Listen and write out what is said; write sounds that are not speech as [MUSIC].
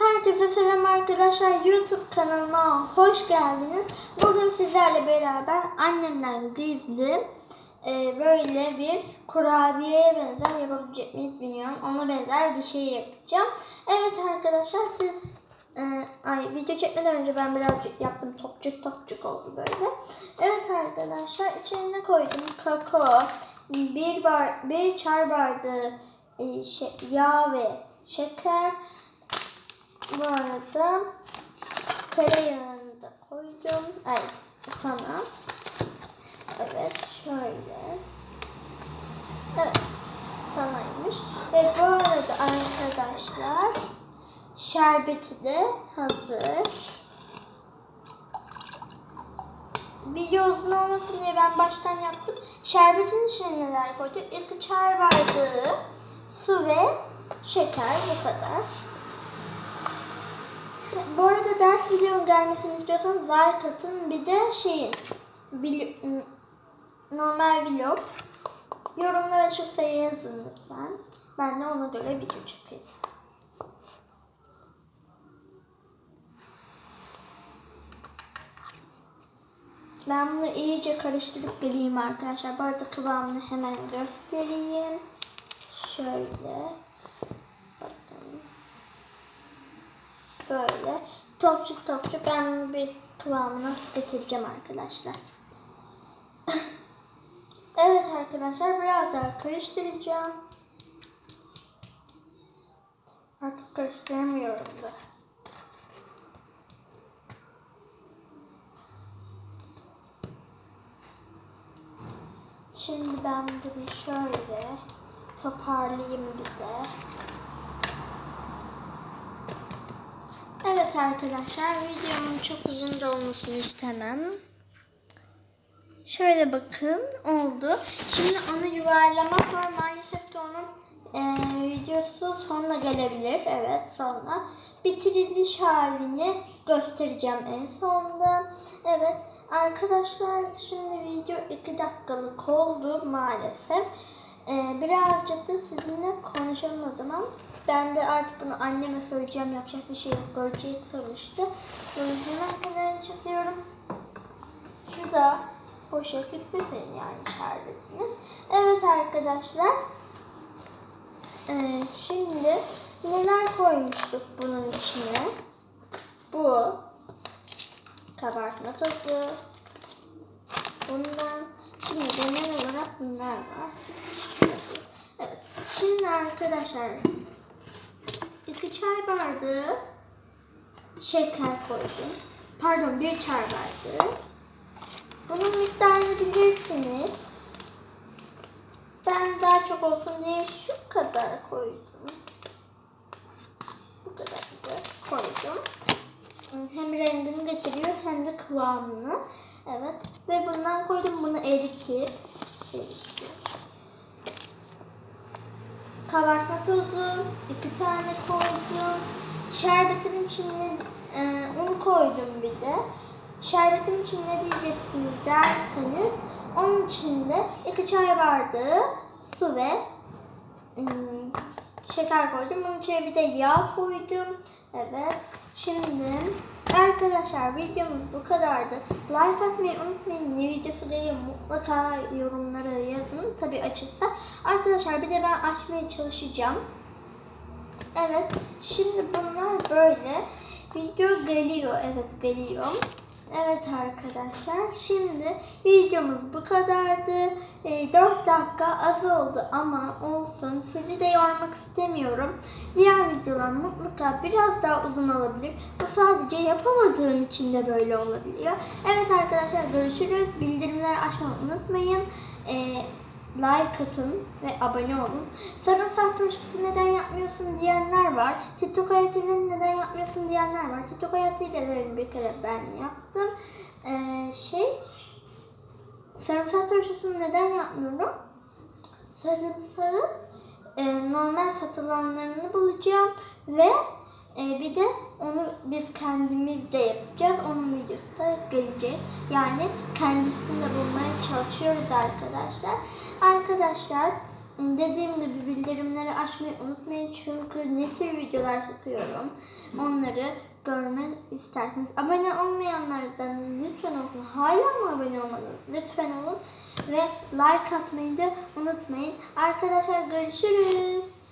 Herkese selam arkadaşlar. YouTube kanalıma hoş geldiniz. Bugün sizlerle beraber annemden gizli e, böyle bir kurabiyeye benzer yapabilecek miyiz bilmiyorum. Ona benzer bir şey yapacağım. Evet arkadaşlar siz e, ay video çekmeden önce ben birazcık yaptım. Topçuk topçuk oldu böyle. Evet arkadaşlar içine koydum kakao, bir bar, bir çay bardağı e, şey, yağ ve şeker, bu arada tereyağını da koydum. Ay sana. Evet şöyle. Evet sanaymış. Ve bu arada arkadaşlar şerbeti de hazır. Video uzun olmasın diye ben baştan yaptım. Şerbetin içine neler koydum? İlk çay bardağı su ve şeker bu kadar. Bu arada ders videonun gelmesini istiyorsanız like atın. Bir de şeyin normal vlog yorumlar açıksa yazın lütfen. Ben de ona göre video çekeyim. Ben bunu iyice karıştırıp geleyim arkadaşlar. Bu arada kıvamını hemen göstereyim. Şöyle. Böyle. Topçu topçu ben bir kıvamına getireceğim arkadaşlar. [LAUGHS] evet arkadaşlar biraz daha karıştıracağım. Artık karıştıramıyorum da. Şimdi ben bunu şöyle toparlayayım bir de. Evet arkadaşlar videomun çok uzun da olmasını istemem. Şöyle bakın oldu. Şimdi onu yuvarlamak var. Maalesef ki onun e, videosu sonra gelebilir. Evet sonra. Bitirilmiş halini göstereceğim en sonunda. Evet arkadaşlar şimdi video 2 dakikalık oldu maalesef. E, birazcık da sizinle konuşalım o zaman. Ben de artık bunu anneme söyleyeceğim. Yapacak bir şey yok. Görecek sonuçta. O yüzden kadarını çekiyorum. Şu da boşa gitmesin yani şerbetiniz. Evet arkadaşlar. Ee, şimdi neler koymuştuk bunun içine? Bu kabartma tozu. Bundan şimdi genel olarak bunlar var. Şimdi arkadaşlar iki çay bardağı şeker koydum. Pardon bir çay bardağı. Bunun miktarını bilirsiniz. Ben daha çok olsun diye şu kadar koydum. Bu kadar da koydum. Hem rengini getiriyor hem de kıvamını. Evet. Ve bundan koydum bunu eritip. Kabartma tozu iki tane koydum. Şerbetin içine e, un koydum bir de. Şerbetin içine ne diyeceksiniz derseniz onun içinde iki çay bardağı su ve ım, şeker koydum. Onun içine bir de yağ koydum. Evet. Şimdi arkadaşlar videomuz bu kadardı. Like atmayı unutmayın. Ne videosu geliyor mutlaka yorumlara yazın. Tabi açılsa. Arkadaşlar bir de ben açmaya çalışacağım. Evet. Şimdi bunlar böyle. Video geliyor. Evet geliyor. Evet arkadaşlar şimdi videomuz bu kadardı. E, 4 dakika az oldu ama olsun. Sizi de yormak istemiyorum. Diğer videolar mutlaka biraz daha uzun olabilir. Bu sadece yapamadığım için de böyle olabiliyor. Evet arkadaşlar görüşürüz. Bildirimleri açmayı unutmayın. E, like atın ve abone olun. Sarımsak turşusu neden yapmıyorsun diyenler var. TikTok hayatıyla neden yapmıyorsun diyenler var. TikTok hayatıyla bir kere ben yaptım. Ee, şey sarımsak turşusunu neden yapmıyorum? Sarımsağı e, normal satılanlarını bulacağım ve e, bir de onu biz kendimiz de yapacağız. Onun videosu da gelecek. Yani kendisini de bulmaya çalışıyoruz arkadaşlar. Arkadaşlar dediğim gibi bildirimleri açmayı unutmayın çünkü ne tür videolar çekiyorum. Onları görmek isterseniz. Abone olmayanlardan lütfen olsun. Hala mı abone olmadınız? Lütfen olun. Ve like atmayı da unutmayın. Arkadaşlar görüşürüz.